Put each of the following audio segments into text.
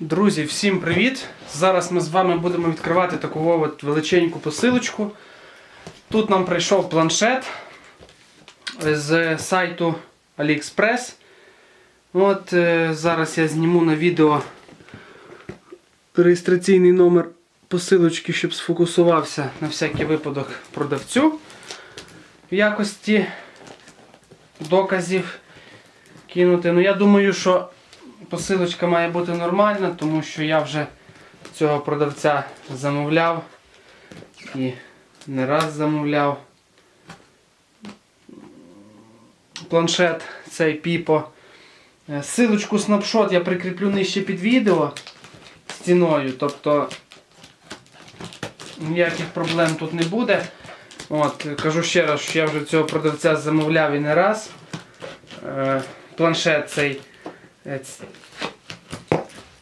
Друзі, всім привіт! Зараз ми з вами будемо відкривати таку от величеньку посилочку. Тут нам прийшов планшет з сайту AliExpress. От е, зараз я зніму на відео реєстраційний номер посилочки, щоб сфокусувався на всякий випадок продавцю в якості доказів кинути. Ну я думаю, що посилочка має бути нормальна, тому що я вже цього продавця замовляв і не раз замовляв. Планшет цей Піпо. Е, Силочку снапшот я прикріплю нижче під відео стіною, тобто ніяких проблем тут не буде. От, кажу ще раз, що я вже цього продавця замовляв і не раз. Е, Планшет цей.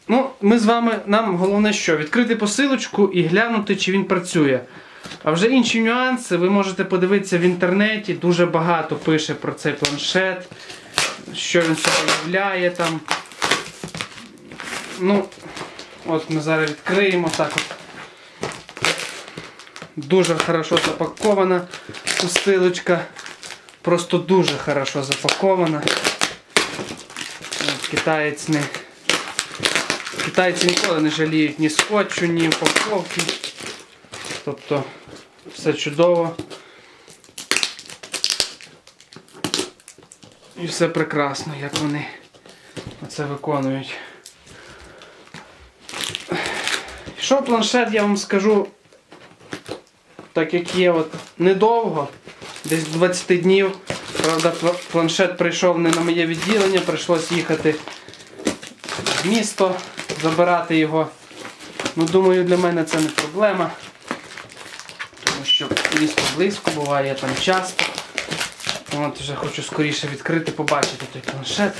Ну, ми з вами, нам головне що? Відкрити посилочку і глянути, чи він працює. А вже інші нюанси ви можете подивитися в інтернеті. Дуже багато пише про цей планшет, що він собою являє там. Ну, от ми зараз відкриємо так от. Дуже хорошо запакована посилочка. Просто дуже хорошо запакована. Китаєць не. Китайці ніколи не жаліють ні скотчу, ні упаковки. Тобто все чудово. І все прекрасно, як вони це виконують. Що планшет, я вам скажу, так як є от недовго, десь 20 днів. Правда, планшет прийшов не на моє відділення, прийшлось їхати в місто, забирати його. Ну, думаю, для мене це не проблема. Тому що місто близько буває, там часто. От, вже хочу скоріше відкрити, побачити той планшет.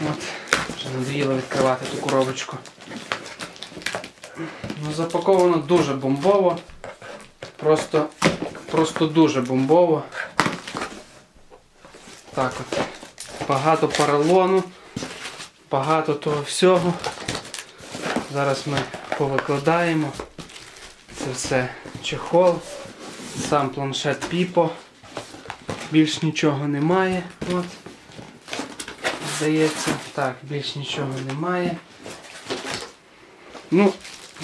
От, вже надоїло відкривати ту коробочку. Ну, запаковано дуже бомбово. Просто, просто дуже бомбово. Так от. Багато поролону, багато того всього. Зараз ми повикладаємо. Це все чехол, сам планшет Піпо. Більш нічого немає. От. Здається, так, більш нічого немає. Ну,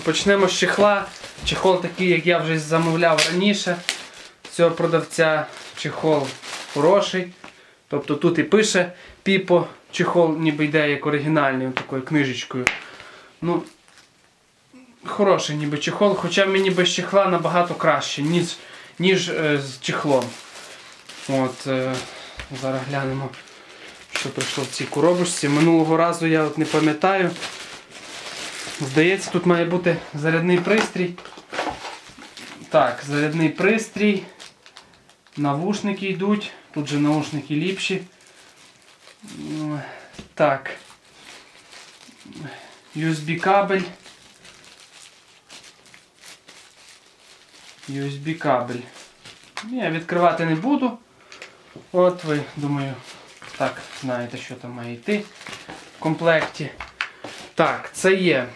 почнемо з чехла. Чехол такий, як я вже замовляв раніше. Цього продавця чехол хороший. Тобто тут і пише Піпо, чехол ніби йде як оригінальний, такою книжечкою. Ну, хороший ніби чехол, хоча мені без чехла набагато краще, ніж, ніж е, з чехлом. От, е, зараз глянемо, що прийшло в цій коробочці. Минулого разу я от не пам'ятаю. Здається, тут має бути зарядний пристрій. Так, зарядний пристрій. Навушники йдуть. Тут же наушники ліпші. Так. USB кабель. USB кабель. Я відкривати не буду. От ви, думаю, так, знаєте, що там має йти в комплекті. Так, це є.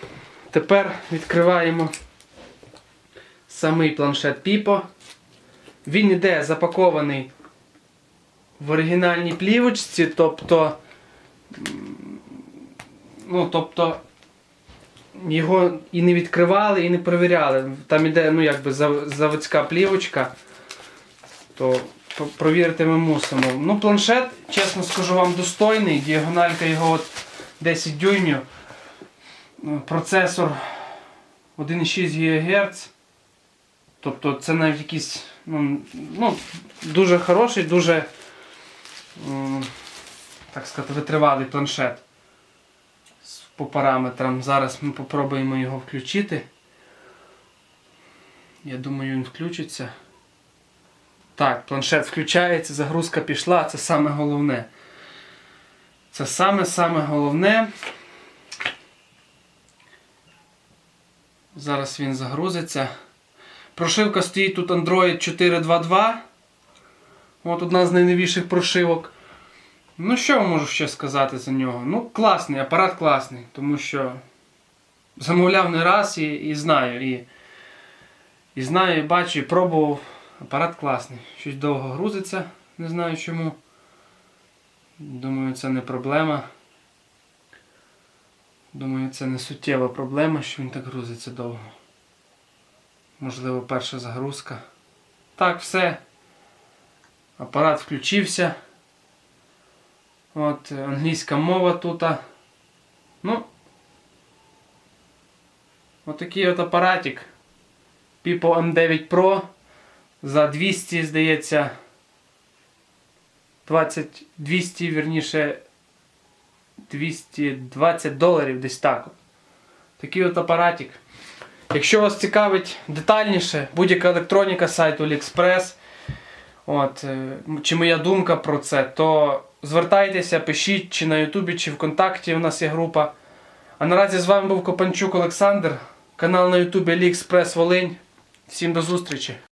Тепер відкриваємо самий планшет Піпо. Він іде запакований в оригінальній плівочці, тобто, ну, тобто його і не відкривали, і не перевіряли. Там іде ну, якби заводська плівочка, то провірити ми мусимо. Ну, планшет, чесно скажу вам, достойний. Діагональка його от 10 дюймів. Ну, Процесор 1,6 ГГц. Тобто це навіть якийсь ну, ну, дуже хороший, дуже так сказати, витривалий планшет по параметрам. Зараз ми попробуємо його включити. Я думаю, він включиться. Так, планшет включається, загрузка пішла, це саме головне. Це саме-саме головне. Зараз він загрузиться. Прошивка стоїть тут Android 4.2.2. От одна з найновіших прошивок. Ну, що можу ще сказати за нього? Ну, класний, апарат класний, тому що замовляв не раз і, і знаю. І, і знаю, і бачу, і пробував. Апарат класний. Щось довго грузиться, не знаю чому. Думаю, це не проблема. Думаю, це не суттєва проблема, що він так грузиться довго. Можливо, перша загрузка. Так, все. Апарат включився. От, е, англійська мова тут. Ну. Отакий от апаратик. Pipo M9 Pro. За 200, здається. 20, 200, вірніше. 220 доларів десь так. Такий от апаратик. Якщо вас цікавить детальніше, будь-яка електроніка сайту AliExpress, от, е, чи моя думка про це, то звертайтеся, пишіть чи на Ютубі, чи ВКонтакті у нас є група. А наразі з вами був Копанчук Олександр, канал на Ютубі Аліекспрес Волинь. Всім до зустрічі!